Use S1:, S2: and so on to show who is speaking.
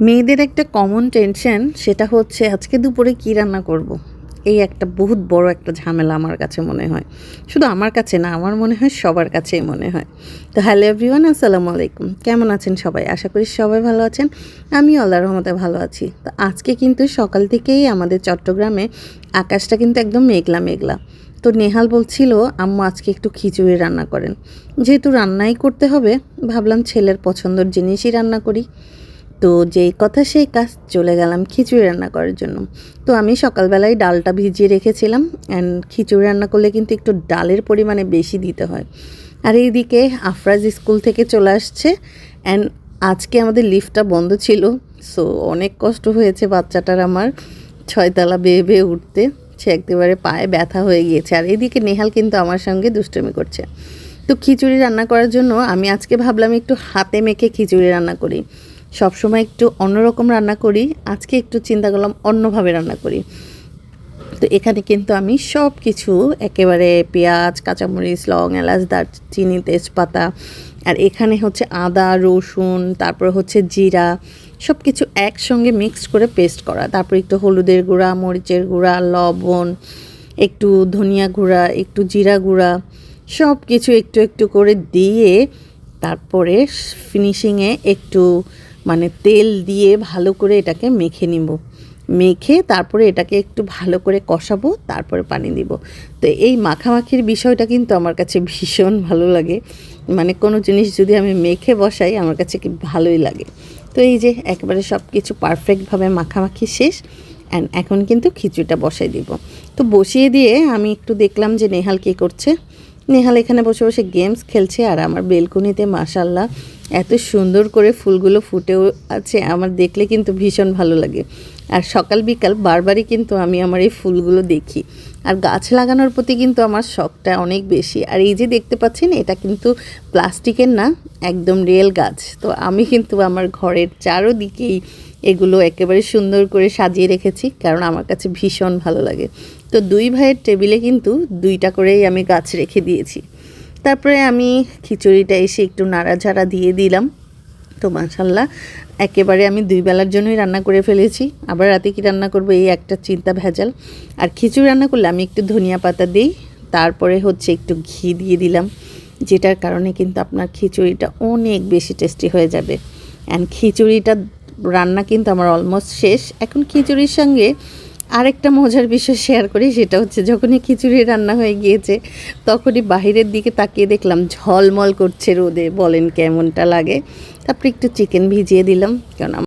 S1: মেয়েদের একটা common tension সেটা হচ্ছে, আজকে দুপুরে কী রান্না করব। এই একটা বহুত বড় একটা ঝামেলা আমার কাছে মনে হয়। শুধু আমার কাছে না, আমার মনে হয় সবার কাছেই মনে হয়। তো হ্যালো এভরিওয়ান আসসালামু আলাইকুম। কেমন আছেন সবাই? আশা করি সবাই ভালো আছেন। আমি আল্লাহর রহমতে ভালো আছি। তো আজকে কিন্তু সকাল থেকেই আমাদের চট্টগ্রামে আকাশটা কিন্তু একদম মেঘলা মেঘলা। তো নেহাল বলছিল, আম্মু, আজকে একটু খিচুড়ি রান্না করেন। যেহেতু রান্নাই করতে হবে, ভাবলাম ছেলের পছন্দের জিনিসই রান্না করি। তো যেই কথা সেই কাজ চলে গেলাম খিচুড়ি রান্না করার জন্য। তো আমি সকালবেলায় ডালটা ভিজিয়ে রেখেছিলাম অ্যান্ড খিচুড়ি রান্না করলে কিন্তু একটু ডালের পরিমাণে বেশি দিতে হয়। আর এইদিকে আফরাজ স্কুল থেকে চলে আসছে অ্যান্ড আজকে আমাদের লিফটটা বন্ধ ছিল সো অনেক কষ্ট হয়েছে বাচ্চাটার আমার ছয়তলা বেয়ে বেয়ে উঠতে। সে একেবারে পায়ে ব্যথা হয়ে গিয়েছে। আর এদিকে নেহাল কিন্তু আমার সঙ্গে দুষ্টমি করছে। তো খিচুড়ি রান্না করার জন্য আমি আজকে ভাবলাম একটু হাতে মেখে খিচুড়ি রান্না করি। সবসময় একটু অন্যরকম রান্না করি, আজকে একটু চিন্তা করলাম অন্যভাবে রান্না করি। তো এখানে কিন্তু আমি সব কিছু একেবারে পেঁয়াজ, কাঁচামরিচ, লং, এলাচ, দারচিনি, তেজপাতা, আর এখানে হচ্ছে আদা, রসুন, তারপর হচ্ছে জিরা সব কিছু একসঙ্গে মিক্সড করে পেস্ট করা। তারপর একটু হলুদের গুঁড়া, মরিচের গুঁড়া, লবণ, একটু ধনিয়া গুঁড়া, একটু জিরা গুঁড়া সব কিছু একটু একটু করে দিয়ে তারপরে ফিনিশিংয়ে একটু মানে তেল দিয়ে ভালো করে এটাকে মেখে নিব। মেখে তারপরে এটাকে একটু ভালো করে কষাবো, তারপরে পানি দিব। তো এই মাখামাখির বিষয়টা কিন্তু আমার কাছে ভীষণ ভালো লাগে। মানে কোনো জিনিস যদি আমি মেখে বসাই, আমার কাছে কি ভালোই লাগে। তো এই যে একেবারে সব কিছু পারফেক্টভাবে মাখামাখি শেষ, অ্যান্ড এখন কিন্তু খিচুড়িটা বসাই দিব। তো বসিয়ে দিয়ে আমি একটু দেখলাম যে নেহাল কী করছে। নেহাল এখানে বসে বসে গেমস খেলছে, আর আমার বেলকুনিতে মাসাল্লাহ এত সুন্দর করে ফুলগুলো ফুটেও আছে, আমার দেখলে কিন্তু ভীষণ ভালো লাগে। আর সকাল বিকাল বারবারই কিন্তু আমি আমার এই ফুলগুলো দেখি। আর গাছ লাগানোর প্রতি কিন্তু আমার শখটা অনেক বেশি। আর এই যে দেখতে পাচ্ছেন, এটা কিন্তু প্লাস্টিকের না, একদম রিয়েল গাছ। তো আমি কিন্তু আমার ঘরের চারোদিকেই এগুলো একেবারে সুন্দর করে সাজিয়ে রেখেছি, কারণ আমার কাছে ভীষণ ভালো লাগে। তো দুই ভাইয়ের টেবিলে কিন্তু দুইটা করেই আমি গাছ রেখে দিয়েছি। তারপরে আমি খিচুড়িটা এসে একটু নাড়াঝাড়া দিয়ে দিলাম। তো মাশাল্লাহ একেবারে আমি দুই বেলার জন্যই রান্না করে ফেলেছি। আবার রাতে কি রান্না করব, এই একটা চিন্তা ভেজাল। আর খিচুড়ি রান্না করলে আমি একটু ধনিয়া পাতা দিই, তারপরে হচ্ছে একটু ঘি দিয়ে দিলাম, যেটার কারণে কিন্তু আপনার খিচুড়িটা অনেক বেশি টেস্টি হয়ে যাবে। অ্যান্ড খিচুড়িটা রান্না কিন্তু আমার অলমোস্ট শেষ। এখন খিচুড়ির সঙ্গে আরেকটা মজার বিষয় শেয়ার করি, সেটা হচ্ছে যখনই খিচুড়ি রান্না হয়ে গিয়েছে, তখনই বাহিরের দিকে তাকিয়ে দেখলাম ঝলমল করছে রোদে, বলেন কেমনটা লাগে। তারপরে একটু চিকেন ভিজিয়ে দিলাম কারণ